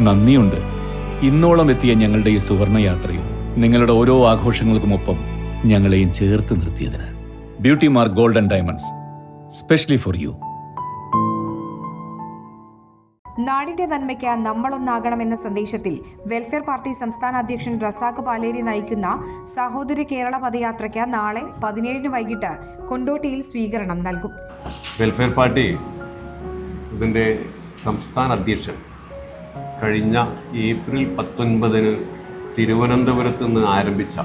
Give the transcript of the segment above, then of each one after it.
നന്ദിയുണ്ട്. ഇന്നോളം എത്തിയ ഞങ്ങളുടെ ഈ സുവർണ യാത്രയിൽ നിങ്ങളുടെ ഓരോ ആഘോഷങ്ങൾക്കുമൊപ്പം ഞങ്ങളെയും ചേർത്ത് നിർത്തിയതിന് beauty mark golden diamonds specially for you. നാടിന്റെ നന്മയ്ക്ക് നമ്മളൊന്നാകണമെന്ന സന്ദേശത്തിൽ വെൽഫെയർ പാർട്ടി സംസ്ഥാന അധ്യക്ഷൻ റസാഖ് പാലേരി നയിക്കുന്ന സഹോദരി കേരള പദയാത്രയ്ക്ക് നാളെ പതിനേഴിന് വൈകിട്ട് കൊണ്ടോട്ടിയിൽ സ്വീകരണം നൽകും. വെൽഫെയർ പാർട്ടി ഇതിന്റെ സംസ്ഥാന അധ്യക്ഷൻ കഴിഞ്ഞ ഏപ്രിൽ പത്തൊൻപതിന് തിരുവനന്തപുരത്ത് നിന്ന് ആരംഭിച്ച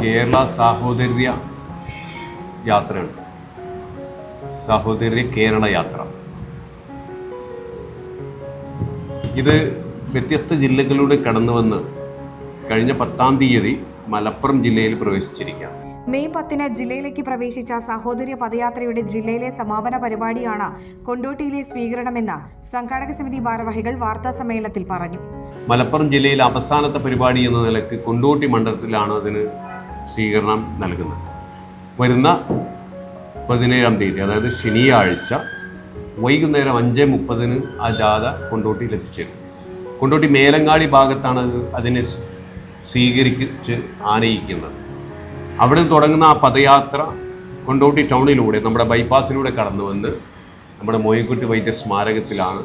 കേരള സാഹോദര്യ യാത്രയുണ്ട് സാഹോദര്യ കേരള യാത്ര. ഇത് വ്യത്യസ്ത ജില്ലകളിലൂടെ കടന്നു വന്ന് കഴിഞ്ഞ പത്താം തീയതി മലപ്പുറം ജില്ലയിൽ പ്രവേശിച്ചിരിക്കുകയാണ്. മെയ് പത്തിന് ജില്ലയിലേക്ക് പ്രവേശിച്ച സഹോദര്യ പദയാത്രയുടെ ജില്ലയിലെ സമാപന പരിപാടിയാണ് കൊണ്ടോട്ടിയിലെ സ്വീകരണമെന്ന് സംഘാടക സമിതി ഭാരവാഹികൾ വാർത്താ സമ്മേളനത്തിൽ പറഞ്ഞു. മലപ്പുറം ജില്ലയിലെ അവസാനത്തെ പരിപാടി എന്ന നിലയ്ക്ക് കൊണ്ടോട്ടി മണ്ഡലത്തിലാണ് അതിന് സ്വീകരണം നൽകുന്നത്. വരുന്ന പതിനേഴാം തീയതി അതായത് ശനിയാഴ്ച വൈകുന്നേരം അഞ്ച് മുപ്പതിന് ആ ജാഥ കൊണ്ടോട്ടിയിൽ എത്തിച്ചേരും. കൊണ്ടോട്ടി മേലങ്ങാടി ഭാഗത്താണ് അത് അതിനെ സ്വീകരിച്ച് ആനയിക്കുന്നത്. അവിടെ നിന്ന് തുടങ്ങുന്ന ആ പദയാത്ര കൊണ്ടോട്ടി ടൗണിലൂടെ നമ്മുടെ ബൈപ്പാസിലൂടെ കടന്നു വന്ന് നമ്മുടെ മോയിൻകുട്ടി വൈദ്യ സ്മാരകത്തിലാണ്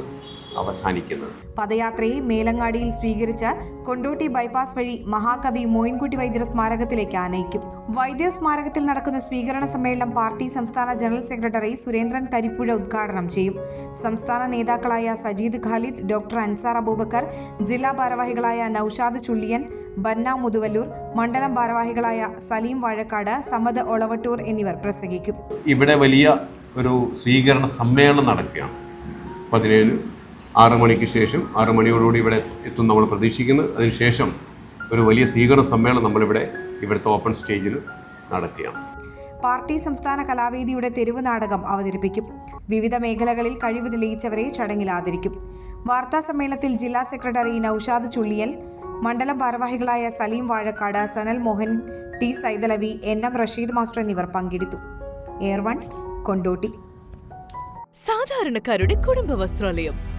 അവസാനിക്കുന്നത്. പദയാത്രയെ മേലങ്ങാടിയിൽ സ്വീകരിച്ച് കൊണ്ടോട്ടി ബൈപ്പാസ് വഴി മഹാകവി മോയിൻകുട്ടി വൈദ്യർ സ്മാരകത്തിലേക്ക് ആനയിക്കും. വൈദ്യർ സ്മാരകത്തിൽ നടക്കുന്ന സ്വീകരണ സമ്മേളനം പാർട്ടി സംസ്ഥാന ജനറൽ സെക്രട്ടറി സുരേന്ദ്രൻ കരിപ്പുഴ ഉദ്ഘാടനം ചെയ്യും. സംസ്ഥാന നേതാക്കളായ സജീദ് ഖാലിദ് ഡോക്ടർ അൻസാർ അബൂബക്കർ ജില്ലാ ഭാരവാഹികളായ നൌഷാദ് ചുള്ളിയൻ ബന്ന മുതുവല്ലൂർ മണ്ഡലം ഭാരവാഹികളായ സലീം വാഴക്കാട് സമദ് ഒളവട്ടൂർ എന്നിവർ പ്രസംഗിക്കും. ഇവിടെ വലിയ ഒരു സ്വീകരണ സമ്മേളനം നടക്കുകയാണ്. പതിനേഴ് ആറ് മണിക്ക് ശേഷം ആറ് മണിയോടുകൂടി ഇവിടെ എത്തും നമ്മൾ പ്രതീക്ഷിക്കുന്നത് അതിനുശേഷം ഒരു വലിയ സ്വീകരണ സമ്മേളനം നമ്മളിവിടെ ഇവിടുത്തെ ഓപ്പൺ സ്റ്റേജിൽ നടക്കുകയാണ്. പാർട്ടി സംസ്ഥാന കലാവേദിയുടെ തെരുവ് നാടകം അവതരിപ്പിക്കും. വിവിധ മേഖലകളിൽ കഴിവ് തെളിയിച്ചവരെ ചടങ്ങിൽ ആദരിക്കും. വാർത്താ സമ്മേളനത്തിൽ ജില്ലാ സെക്രട്ടറി നൌഷാദ് ചുള്ളിയൽ മണ്ഡലം ഭാരവാഹികളായ Saleem Vazhakkad Sanal Mohan T Saidalavi N M Rasheed master എന്നിവർ പങ്കെടുത്തു. Air One Kondotty. സാധാരണക്കാരുടെ കുടുംബ വസ്ത്രാലയം